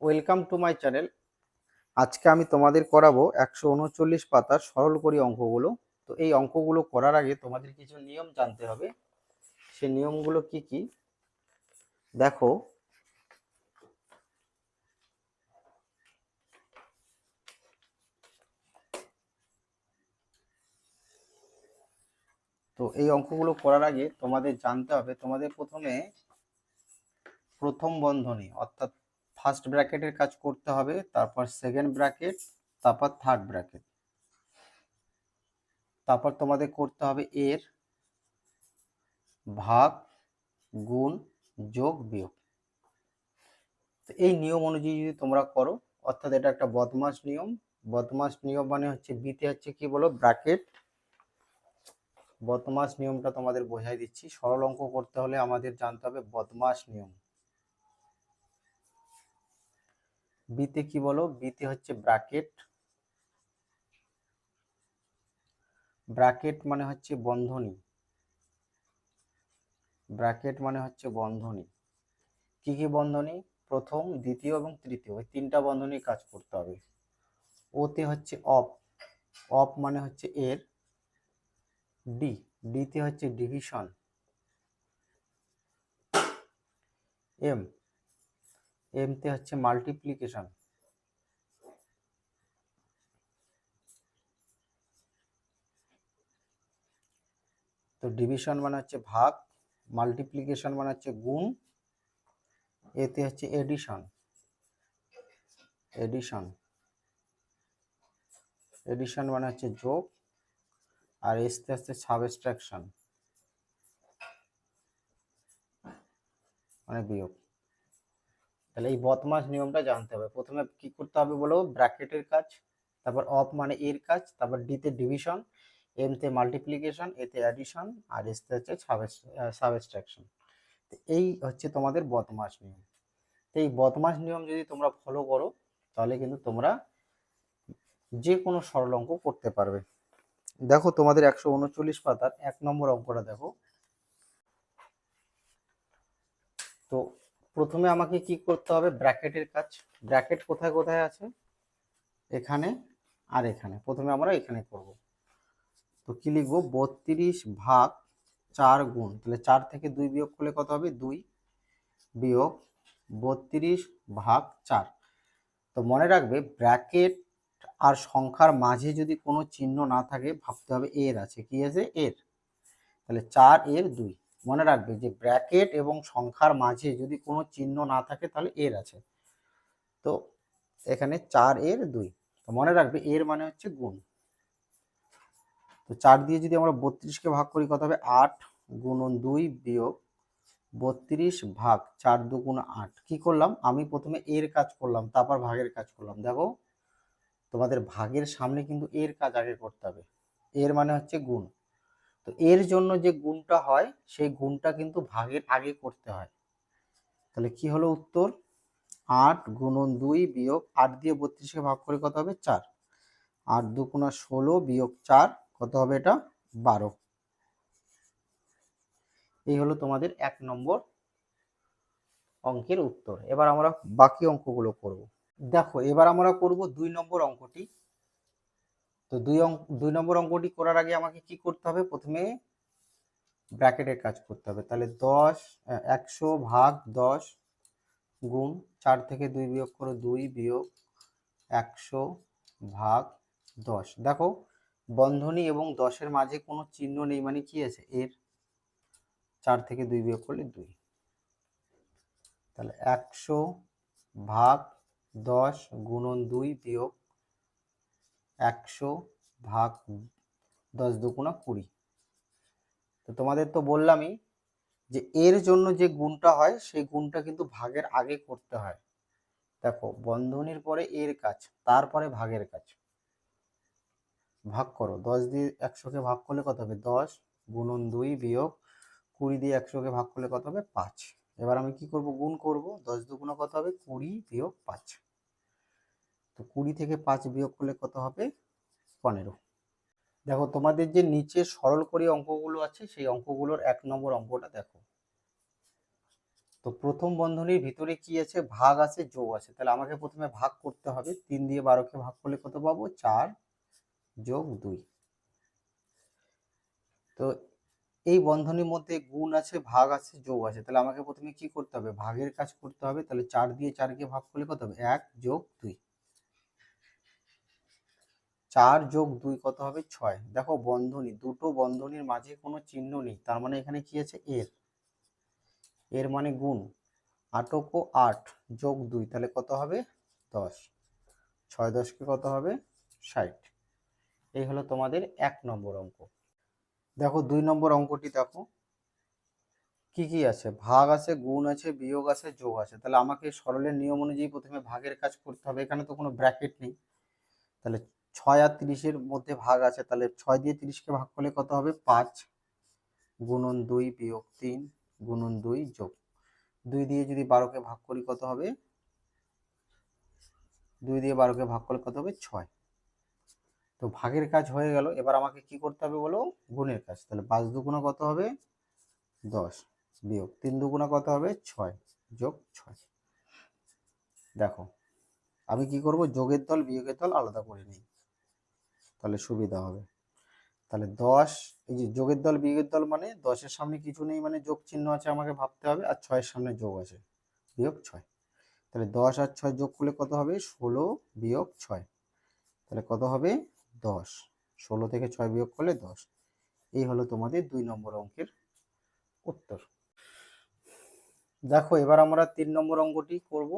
Welcome to my channel. আজকে আমি তোমাদের করাবো একশো উনচল্লিশ পাতার সরল করি অঙ্কগুলো। তো এই অঙ্কগুলো করার আগে তোমাদের কিছু নিয়ম জানতে হবে। সে নিয়মগুলো কি কি? দেখো, তো এই অঙ্কগুলো করার আগে তোমাদের জানতে হবে, তোমাদের প্রথমে প্রথম বন্ধনী, অর্থাৎ ফার্স্ট ব্র্যাকেটের কাজ করতে হবে, তারপর সেকেন্ড ব্র্যাকেট তারপর থার্ড ব্র্যাকেট তারপর তোমাদের করতে হবে এর ভাগ, গুণ, যোগ, বিয়োগ। তো এই নিয়ম অনুযায়ী যদি তোমরা করো, অর্থাৎ এটা একটা বদমাস নিয়ম। বদমাস নিয়ম মানে হচ্ছে বিতে হচ্ছে কি বলো? ব্র্যাকেট বদমাস নিয়মটা তোমাদের বোঝাই দিচ্ছি। সরল অঙ্ক করতে হলে আমাদের জানতে হবে বদমাস নিয়ম। বিতে কি বলো? বিতে হচ্ছে ব্র্যাকেট। ব্র্যাকেট মানে হচ্ছে বন্ধনী। ব্র্যাকেট মানে হচ্ছে বন্ধনী। কি কি বন্ধনী? প্রথম, দ্বিতীয় এবং তৃতীয়। এই তিনটা বন্ধনী কাজ করতে হবে। ওতে হচ্ছে অফ অফ মানে হচ্ছে এর ডি। ডিতে হচ্ছে ডিভিশন। এম। এমতে হচ্ছে মাল্টিপ্লিকেশন তো ডিভিশন মানে হচ্ছে ভাগ মাল্টিপ্লিকেশন মানে হচ্ছে গুণ, এতে হচ্ছে এডিশন এডিশন এডিশন মানে হচ্ছে যোগ, আর এসতে হচ্ছে সাবস্ট্রাকশন মানে বিয়োগ। তাহলে এই বদমাস নিয়মটা জানতে হবে। প্রথমে কি করতে হবে বলো? ব্র্যাকেটের কাজ, তারপর অফ মানে এর কাজ, তারপর ডিতে ডিভিশন এম তে মাল্টিপ্লিকেশন এতে অ্যাডিশন আর এসতে হচ্ছে সাবস্ট্রাকশন তো এই হচ্ছে তোমাদের বদমাস নিয়ম। তো এই বদমাস নিয়ম যদি তোমরা ফলো করো, তাহলে কিন্তু তোমরা যে কোনো সরল অঙ্ক করতে পারবে। দেখো তোমাদের একশো উনচল্লিশ পাতার এক নম্বর অঙ্কটা দেখো। তো প্রথমে আমাকে কি করতে হবে? ব্র্যাকেটের কাজ। ব্র্যাকেট কোথায় কোথায় আছে? এখানে আর এখানে। প্রথমে আমরা এখানে করব। তো কি লিখব? বত্রিশ ভাগ চার গুণ। তাহলে চার থেকে দুই বিয়োগ করলে কত হবে? দুই বিয়োগ বত্রিশ ভাগ চার। তো মনে রাখবে ব্র্যাকেট আর সংখ্যার মাঝে যদি কোনো চিহ্ন না থাকে, ভাবতে হবে এর আছে। কি আছে? এর। তাহলে চার এর দুই। মনে রাখবে যে ব্র্যাকেট এবং সংখ্যার মাঝে যদি কোনো চিহ্ন না থাকে তাহলে এর আছে। তো এখানে চার এর দুই। তো মনে রাখবে এর মানে হচ্ছে গুণ। তো চার দিয়ে যদি আমরা বত্রিশকে ভাগ করি কত হবে? আট গুণন দুই বিয়োগ বত্রিশ ভাগ চার দুগুণ আট। কি করলাম? আমি প্রথমে এর কাজ করলাম, তারপর ভাগের কাজ করলাম। দেখো, তোমাদের ভাগের সামনে কিন্তু এর কাজ আগে করতে হবে। এর মানে হচ্ছে গুণ। তো এর জন্য যে গুণটা হয়, সেই গুণটা কিন্তু ভাগের আগে করতে হয়। তাহলে কি হলো উত্তর? আট গুণন দুই বিয়োগ আট দিয়ে বত্রিশকে ভাগ করে কত হবে? চার। আট দুগুণা ষোলো বিয়োগ চার, কত হবে এটা? বারো। এই হলো তোমাদের এক নম্বর অঙ্কের উত্তর। এবার আমরা বাকি অঙ্কগুলো করব। দেখো, এবার আমরা করব দুই নম্বর অঙ্কটি। তো দুই অঙ্ক দুই নম্বর অঙ্কটি করার আগে আমাকে কি করতে হবে? প্রথমে ব্র্যাকেটের কাজ করতে হবে। তাহলে দশ একশো ভাগ দশ গুণ চার থেকে দুই বিয়োগ করো দুই বিয়োগ একশো ভাগ দশ। দেখো, বন্ধনী এবং দশের মাঝে কোনো চিহ্ন নেই মানে কি আছে? এর চার থেকে দুই বিয়োগ করলে দুই। তাহলে একশো ভাগ দশ গুণন দুই বিয়োগ একশো ভাগ দশ দুগুণা কুড়ি। তো তোমাদের তো বললামই যে এর জন্য যে গুণটা হয়, সেই গুণটা কিন্তু ভাগের আগে করতে হয়। দেখো, বন্ধনীর পরে এর কাজ, তারপরে ভাগের কাজ। ভাগ করো, দশ দিয়ে একশোকে ভাগ করলে কত হবে? দশ গুণন দুই বিয়োগ কুড়ি দিয়ে একশোকে ভাগ করলে কত হবে? পাঁচ। এবার আমি কি করব? গুণ করব। দশ দুগুণা কত হবে? কুড়ি বিয়োগ পাঁচ। তো কুড়ি থেকে পাঁচ বিয়োগ করলে কত হবে? পনেরো। দেখো, তোমাদের যে নিচে সরল করে অঙ্কগুলো আছে, সেই অঙ্কগুলোর এক নম্বর অঙ্কটা দেখো। তো প্রথম বন্ধনীর ভিতরে কি আছে? ভাগ আছে, যোগ আছে। তাহলে আমাকে প্রথমে ভাগ করতে হবে। তিন দিয়ে বারোকে ভাগ করলে কত পাবো? চার যোগ দুই। তো এই বন্ধনীর মধ্যে গুণ আছে, ভাগ আছে, যোগ আছে। তাহলে আমাকে প্রথমে কি করতে হবে? ভাগের কাজ করতে হবে। তাহলে চার দিয়ে চারকে ভাগ করলে কত হবে? এক যোগ দুই। চার যোগ দুই কত হবে? ছয়। দেখো বন্ধনী, দুটো বন্ধনীর মাঝে কোনো চিহ্ন নেই। তার মানে এখানে কি আছে? এর। এর মানে গুণ। আটক আট যোগ দুই, তাহলে কত হবে? দশ। ছয় দশকে কত হবে? ষাট। এই হলো তোমাদের এক নম্বর অঙ্ক। দেখো দুই নম্বর অঙ্কটি দেখো। কি কি আছে? ভাগ আছে, গুণ আছে, বিয়োগ আছে, যোগ আছে। তাহলে আমাকে সরলের নিয়ম অনুযায়ী প্রথমে ভাগের কাজ করতে হবে। এখানে তো কোনো ব্র্যাকেট নেই। তাহলে ছয় আর তিরিশের মধ্যে ভাগ আছে, তাহলে ছয় দিয়ে তিরিশকে ভাগ করলে কত হবে? পাঁচ গুণন দুই বিয়োগ তিন গুণন দুই যোগ। দুই দিয়ে যদি বারোকে ভাগ করি কত হবে? দুই দিয়ে বারোকে ভাগ করলে কত হবে? ছয়। তো ভাগের কাজ হয়ে গেল, এবার আমাকে কি করতে হবে বলো? গুণের কাজ। তাহলে পাঁচ দুগুণা কত হবে? দশ। বিয়োগ তিন দুগুণা কত হবে? ছয় যোগ ছয়। দেখো, আমি কি করব? যোগের দল, বিয়োগের দল আলাদা করে নিই। তাহলে সুবিধা হবে। তাহলে দশ, এই যে যোগের দল, বিয়োগের দল মানে দশের সামনে কিছু নেই মানে যোগ চিহ্ন আছে আমাকে ভাবতে হবে আর ছয়ের সামনে যোগ আছে, বিয়োগ ছয়। তাহলে দশ আর ছয় যোগ করলে কত হবে? ষোলো বিয়োগ ছয়। তাহলে কত হবে? দশ। ষোলো থেকে ছয় বিয়োগ করলে দশ। এই হলো তোমাদের দুই নম্বর অঙ্কের উত্তর। দেখো এবার আমরা তিন নম্বর অঙ্কটি করব।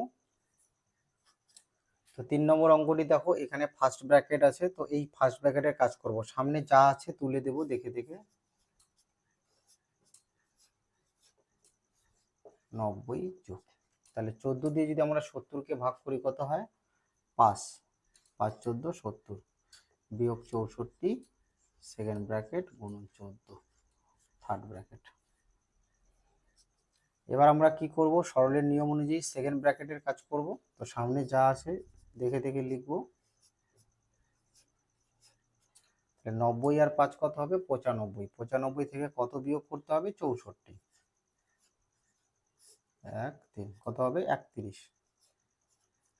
তো তিন নম্বর অঙ্কটি দেখো, এখানে ফার্স্ট ব্র্যাকেট আছে, তো এই ফার্স্ট ব্র্যাকেটের কাজ করব। সামনে যা আছে তুলে দেব, দেখে দেখে। নব্বই যোগ। তাহলে চোদ্দ দিয়ে যদি আমরা সত্তরকে ভাগ করি, কত হয়? পাঁচ। পাঁচ, চোদ্দ, সত্তর। বিয়োগ চৌষট্টি সেকেন্ড ব্র্যাকেট গুণন চোদ্দ থার্ড ব্র্যাকেট এবার আমরা কি করব? সরলের নিয়ম অনুযায়ী সেকেন্ড ব্র্যাকেটের কাজ করব। তো সামনে যা আছে দেখে দেখে লিখব। নব্বই আর পাঁচ কত হবে? পঁচানব্বই। পঁচানব্বই থেকে কত বিয়োগ করতে হবে? চৌষট্টি। এক তিন, কত হবে? একত্রিশ।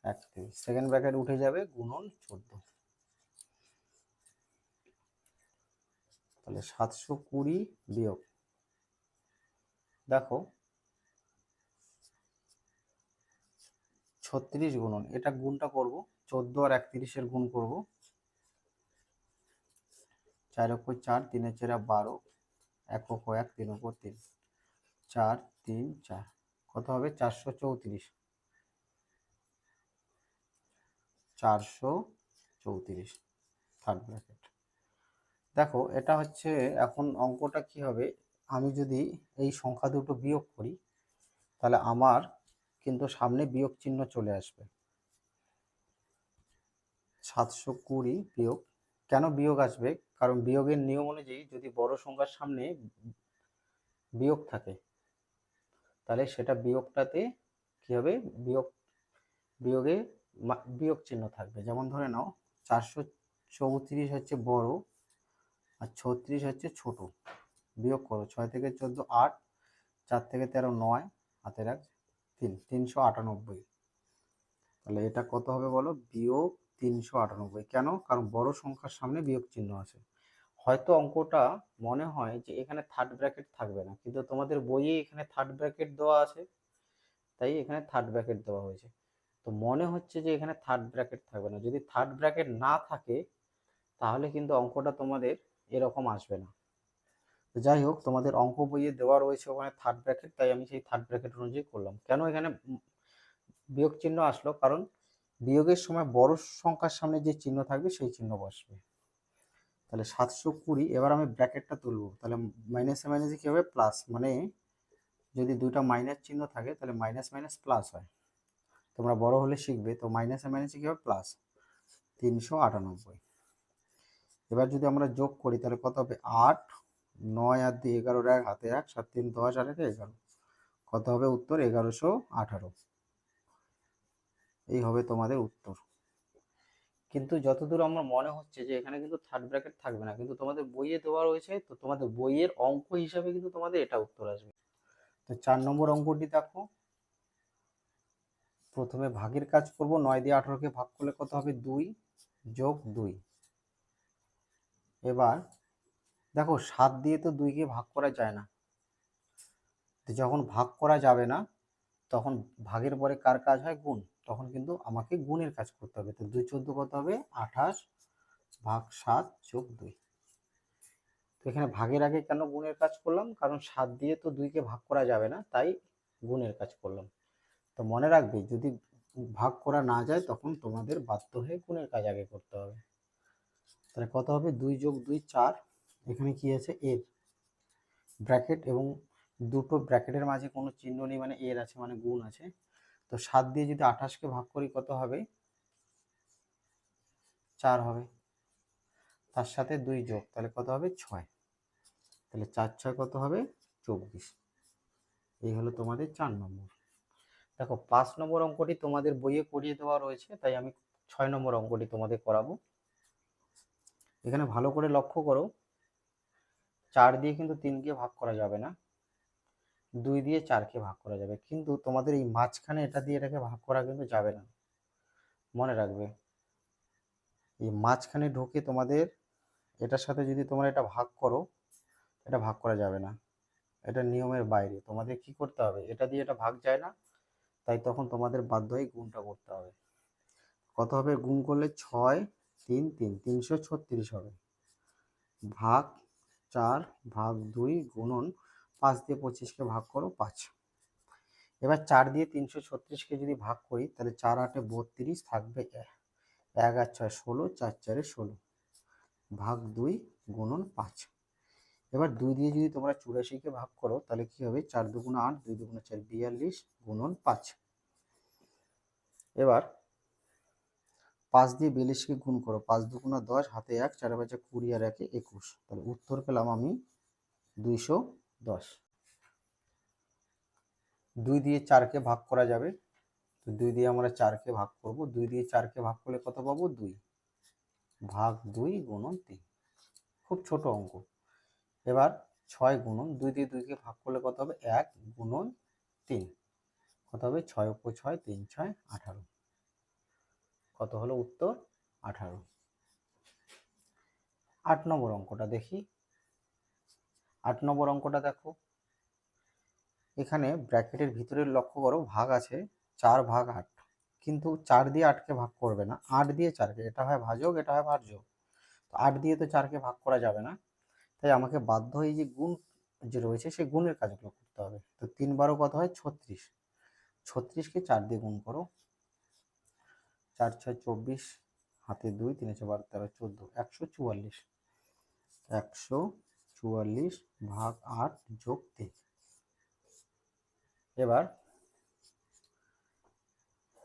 একত্রিশ। সেকেন্ড ব্র্যাকেট উঠে যাবে গুণন চোদ্দ। তাহলে সাতশো কুড়ি বিয়োগ। দেখো ছত্রিশ গুণন, এটা গুণটা করব, চোদ্দ আর একত্রিশের গুণ করব। চার অক্ষ চার তিনের চেরা বারো, এক অক্ষ এক, তিন অক্ষ তিন। চার তিন, চার, কত হবে? চারশো চৌত্রিশ। চারশো চৌত্রিশ থার্ড ব্র্যাকেট দেখো, এটা হচ্ছে এখন অঙ্কটা কি হবে? আমি যদি এই সংখ্যা দুটো বিয়োগ করি, তাহলে আমার কিন্তু সামনে বিয়োগ চিহ্ন চলে আসবে। সাতশো কুড়ি বিয়োগ। কেন বিয়োগ আসবে? কারণ বিয়োগের নিয়ম অনুযায়ী যদি বড় সংখ্যার সামনে বিয়োগ থাকে, তাহলে সেটা বিয়োগটাতে কি হবে? বিয়োগ, বিয়োগে বিয়োগ চিহ্ন থাকবে। যেমন ধরে নাও, চারশো চৌত্রিশ হচ্ছে বড় আর ছত্রিশ হচ্ছে ছোট। বিয়োগ করো, ছয় থেকে চোদ্দ আট, চার থেকে তেরো নয় হাতে এক তিন, তিনশো আটানব্বই। তাহলে এটা কত হবে বলো? বিয়োগ তিনশো আটানব্বই। কেন? কারণ বড় সংখ্যার সামনে বিয়োগ চিহ্ন আছে। হয়তো অঙ্কটা মনে হয় যে এখানে থার্ড ব্র্যাকেট থাকবে না, কিন্তু তোমাদের বইয়ে এখানে থার্ড ব্র্যাকেট দেওয়া আছে। তাই এখানে থার্ড ব্র্যাকেট দেওয়া হয়েছে। তো মনে হচ্ছে যে এখানে থার্ড ব্র্যাকেট থাকবে না। যদি থার্ড ব্র্যাকেট না থাকে, তাহলে কিন্তু অঙ্কটা তোমাদের এরকম আসবে না। তো যাই হোক, তোমাদের অঙ্ক বইয়ে দেওয়া রয়েছে ওখানে থার্ড ব্র্যাকেট তাই আমি সেই থার্ড ব্র্যাকেট অনুযায়ী করলাম। কেন এখানে বিয়োগ চিহ্ন আসলো? কারণ বিয়োগের সময় বড় সংখ্যার সামনে যে চিহ্ন থাকবে, সেই চিহ্ন বসবে। তাহলে সাতশো কুড়ি, এবার আমি ব্র্যাকেটটা তুলবো। তাহলে মাইনাসে মাইনাসে কী হবে? প্লাস মানে যদি দুইটা মাইনাস চিহ্ন থাকে, তাহলে মাইনাস মাইনাস প্লাস হয়। তোমরা বড় হলে শিখবে, তো মাইনাসে মাইনাসে কী হবে? প্লাস তিনশো আটানব্বই। এবার যদি আমরা যোগ করি, তাহলে কত হবে? আট নয় আর দিয়ে এগারোর এক হাতে এক, সাত তিন দশ আর একে, এগারো। কত হবে উত্তর? এগারোশো আঠারো। এই হবে তোমাদের উত্তর। কিন্তু যতদূর আমার মনে হচ্ছে যে এখানে কিন্তু থার্ড ব্র্যাকেট থাকবে না, কিন্তু তোমাদের বইয়ে দেওয়া রয়েছে, তো তোমাদের বইয়ের অঙ্ক হিসাবে কিন্তু তোমাদের এটা উত্তর আসবে। তো চার নম্বর অঙ্কটি দেখো। প্রথমে ভাগের কাজ করব, নয় দিয়ে আঠারোকে ভাগ করলে কত হবে? দুই যোগ দুই। এবার দেখো সাত দিয়ে তো দুইকে ভাগ করা যায় না। যখন ভাগ করা যাবে না, তখন ভাগের পরে কার কাজ হয়? গুণ। তখন কিন্তু আমাকে গুণের কাজ করতে হবে। তো দুই চোদ্দ কত হবে? আঠাশ ভাগ সাত যোগ দুই। তো এখানে ভাগের আগে কেন গুণের কাজ করলাম? কারণ সাত দিয়ে তো দুইকে ভাগ করা যাবে না, তাই গুণের কাজ করলাম। তো মনে রাখবে, যদি ভাগ করা না যায়, তখন তোমাদের বাধ্য হয়ে গুণের কাজ আগে করতে হবে। তাহলে কত হবে? দুই যোগ দুই, চার। এখানে কি আছে? এর। ব্র্যাকেট এবং দুটো ব্র্যাকেটের মাঝে কোনো চিহ্ন নেই মানে এর আছে মানে গুণ আছে। তো সাত দিয়ে যদি আঠাশকে ভাগ করি, কত হবে? চার হবে। তার সাথে দুই যোগ, তাহলে কত হবে? ছয়। তাহলে চার ছয় কত হবে? চব্বিশ। এই হলো তোমাদের চার নম্বর। দেখো, পাঁচ নম্বর অঙ্কটি তোমাদের বইয়ে করিয়ে দেওয়া রয়েছে, তাই আমি ছয় নম্বর অঙ্কটি তোমাদের করাবো। এখানে ভালো করে লক্ষ্য করো। চার দিয়ে কিন্তু তিনকে ভাগ করা যাবে না। দুই দিয়ে চারকে ভাগ করা যাবে। কিন্তু তোমাদের এই মাঝখানে এটা দিয়ে এটাকে ভাগ করা কিন্তু যাবে না। মনে রাখবে। এই মাঝখানে ঢুকে তোমাদের এটার সাথে যদি তোমরা এটা ভাগ করো, এটা ভাগ করা যাবে না। এটা নিয়মের বাইরে। তোমাদের কি করতে হবে? এটা দিয়ে এটা ভাগ যায় না। তাই তখন তোমাদের বাধ্য হয়ে গুণটা করতে হবে। কত হবে? গুণ করলে ছয়, তিন তিন। তিনশো ছত্রিশ হবে। ভাগ চার ভাগ দুই গুণন পাঁচ দিয়ে পঁচিশকে ভাগ করো পাঁচ। এবার চার দিয়ে তিনশো ছত্রিশকে যদি ভাগ করি, তাহলে চার আটে বত্রিশ থাকবে এক। আর ছয় ষোলো, চার চারে ষোলো। ভাগ দুই গুণন পাঁচ। এবার দুই দিয়ে যদি তোমরা চুরাশিকে ভাগ করো, তাহলে কি হবে? চার দুগুণ আট, দুই দুগুণ চার, বিয়াল্লিশ গুণন পাঁচ। এবার পাঁচ দিয়ে বিয়াল্লিশকে গুণ করো, পাঁচ দুগুণা দশ, হাতে এক, চারে পাঁচে কুড়ি আর একে একুশ। তাহলে উত্তর পেলাম আমি দুইশো দশ। দুই দিয়ে চারকে ভাগ করা যাবে। তো দুই দিয়ে আমরা চারকে ভাগ করব। দুই দিয়ে চারকে ভাগ করলে কত পাবো? দুই। ভাগ দুই গুণন তিন। খুব ছোট অঙ্ক। এবার ছয় গুণন, দুই দিয়ে দুইকে ভাগ করলে কত হবে? এক গুণন তিন। কত হবে? ছয় উপ ছয় তিন, ছয় আঠারো। কত হলো উত্তর? আঠারো। আট নম্বর অঙ্কটা দেখি। আট নম্বর অঙ্কটা দেখো। এখানে ব্র্যাকেটের ভিতরে লক্ষ্য করো, ভাগ আছে চার ভাগ আট। কিন্তু চার দিয়ে আটকে ভাগ করবে না। আট দিয়ে চারকে, এটা হয় ভাজক, এটা হয় ভাজ্য তো আট দিয়ে তো চারকে ভাগ করা যাবে না। তাই আমাকে বাধ্য হয়ে যে গুণ যে রয়েছে, সেই গুণের কাজগুলো করতে হবে। তো তিন বারো কত হয়? ছত্রিশ। ছত্রিশকে চার দিয়ে গুণ করো। চার ছয় চব্বিশ, হাতে দুই, তিন ছয় বারো, তেরো, চোদ্দ, একশো চুয়াল্লিশ। একশো চুয়াল্লিশ ভাগ আট যোগ তিন এবার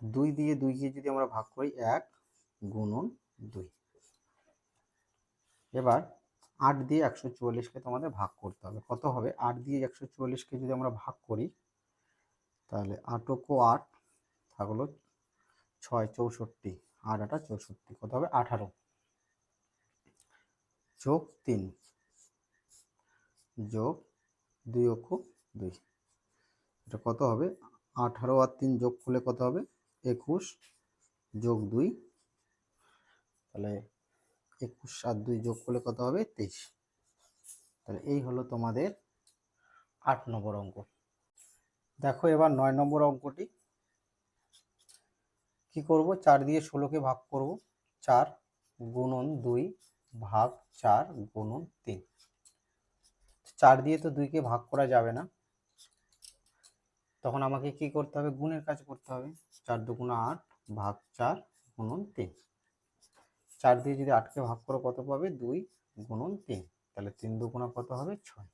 দুই দিয়ে দুইকে যদি আমরা ভাগ করি, এক গুণন দুই। এবার আট দিয়ে একশো চুয়াল্লিশকে তোমাদের ভাগ করতে হবে। কত হবে? আট দিয়ে একশো চুয়াল্লিশকে যদি আমরা ভাগ করি, তাহলে আটকো আট, থাকল ছয় চৌষট্টি আট আটা চৌষট্টি, কত হবে? আঠারো। যোগ তিন। যোগ দুই অক্ষ দুই। এটা কত হবে? আঠারো আর তিন যোগ করলে কত হবে? একুশ। যোগ দুই। তাহলে একুশ আর দুই যোগ করলে কত হবে? তেইশ। তাহলে এই হলো তোমাদের আট নম্বর অঙ্ক। দেখো এবার নয় নম্বর অঙ্কটি। কি করব? চার দিয়ে ষোলোকে ভাগ করব। চার গুণন দুই ভাগ চার গুণন তিন। চার দিয়ে তো দুইকে ভাগ করা যাবে না। তখন আমাকে কি করতে হবে? গুণের কাজ করতে হবে। চার দুগুণা আট ভাগ চার গুণন তিন। চার দিয়ে যদি আটকে ভাগ করো, কত পাবে? দুই গুণন তিন। তাহলে তিন দুগুণা কত হবে? ছয়।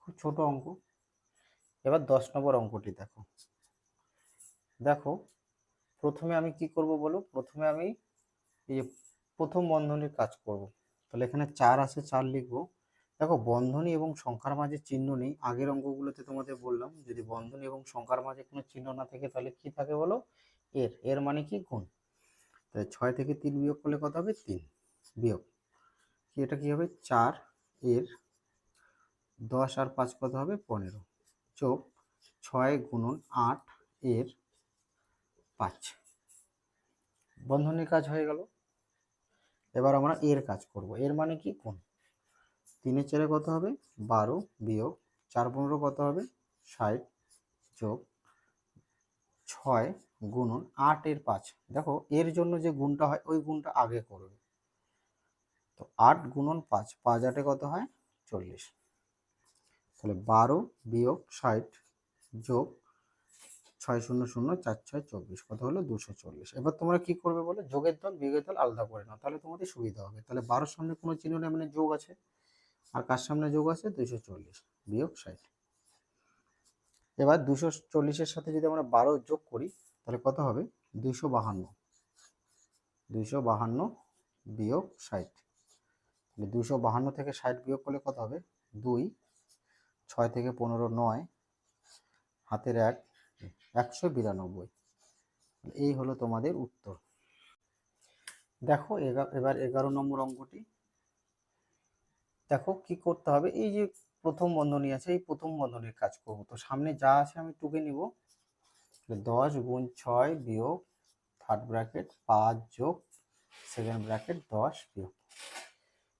খুব ছোট অঙ্ক। এবার দশ নম্বর অঙ্কটি দেখো। দেখো প্রথমে আমি কি করব বলো প্রথমে আমি এই যে প্রথম বন্ধনীর কাজ করব। তাহলে এখানে চার আছে, চার লিখব। দেখো, বন্ধনী এবং সংখ্যার মাঝে চিহ্ন নেই। আগের অঙ্কগুলোতে তোমাদের বললাম, যদি বন্ধনী এবং সংখ্যার মাঝে কোনো চিহ্ন না থাকে, তাহলে কি থাকে বলো? এর। এর মানে কি? গুণ। তাহলে ছয় থেকে তিন বিয়োগ করলে কত হবে? তিন। বিয়োগ। এটা কি হবে? চার। এর দশ আর পাঁচ কত হবে? পনেরো। চোখ, ছয় গুণন আট। এর পাঁচ। বন্ধনীর কাজ হয়ে গেল। এবার আমরা এর কাজ করব। এর মানে কি? কোন? তিনের চারে কত হবে? বারো বিয়োগ চার পনেরো কত হবে? ষাট যোগ ছয় গুণন আট এর পাঁচ। দেখো, এর জন্য যে গুণটা হয়, ওই গুণটা আগে করবে। তো আট গুণন পাঁচ পাঁচ আটে কত হয়? চল্লিশ। তাহলে বারো বিয়োগ ষাট যোগ ছয় শূন্য শূন্য চার ছয় চব্বিশ। কত হলো দুশো চল্লিশ। এবার তোমরা কি করবে বলে? যোগের দল, বিয়োগের দল আলাদা করে নাও। তাহলে তোমাদের সুবিধা হবে। তাহলে বারোর সামনে কোনো চিহ্ন নেই মানে যোগ আছে। আর কার সামনে যোগ আছে? দুশো চল্লিশ। বিয়োগ ষাট। এবার দুশো চল্লিশের সাথে যদি আমরা বারো যোগ করি, তাহলে কত হবে? দুইশো বাহান্ন। দুইশো বাহান্ন বিয়োগ ষাট। তাহলে দুশো বাহান্ন থেকে ষাট বিয়োগ করলে কত হবে? দুই। ছয় থেকে পনেরো নয়। হাতের এক। একশো বিরানব্বই। এই হলো তোমাদের উত্তর। দেখো এবার এগারো নম্বর অঙ্কটি। দেখো কি করতে হবে? এই যে প্রথম বন্ধনী আছে, এই প্রথম বন্ধনীর কাজ করব। তো সামনে যা আছে আমি টুকে নিব। দশ গুণ ছয় বিয়োগ থার্ড ব্র্যাকেট পাঁচ যোগ সেকেন্ড ব্র্যাকেট দশ বিয়োগ।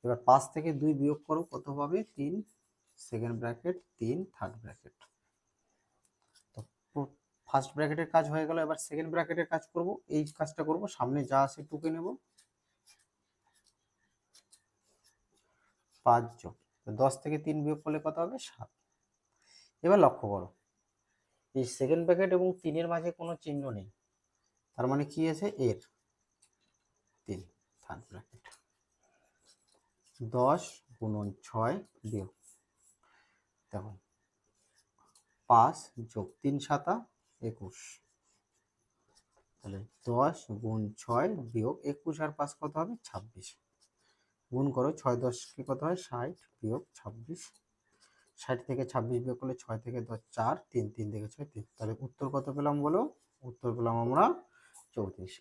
এবার পাঁচ থেকে দুই বিয়োগ করো, কত পাবে? তিন। সেকেন্ড ব্র্যাকেট তিন থার্ড ব্র্যাকেট ফার্স্ট ব্র্যাকেটের কাজ হয়ে গেল, এবার সেকেন্ড ব্র্যাকেটের কাজ করব, এই কাজটা করব, সামনে যা আছে টুকে নেব। পাঁচ যোগ দশ থেকে তিন বিয়োগ করলে কত হবে? সাত। এবার লক্ষ্য করো, এই সেকেন্ড ব্র্যাকেট এবং তিনের মাঝে কোনো চিহ্ন নেই, তার মানে কি আছে? এর। তিন থার্ড ব্র্যাকেট দশ গুণন ছয় বিয়োগ। দেখো, পাঁচ যোগ তিন সাতা একুশ। তাহলে দশ গুণ ছয় বিয়োগ একুশ আর পাঁচ কত হবে? ছাব্বিশ। গুণ করো ছয় দশকে কত হয়? ষাট বিয়োগ ছাব্বিশ। ষাট থেকে ছাব্বিশ বিয়োগ করলে ছয় থেকে দশ, চার, তিন তিন থেকে ছয়, তিন। তাহলে উত্তর কত পেলাম বলো? উত্তর পেলাম আমরা চৌত্রিশ।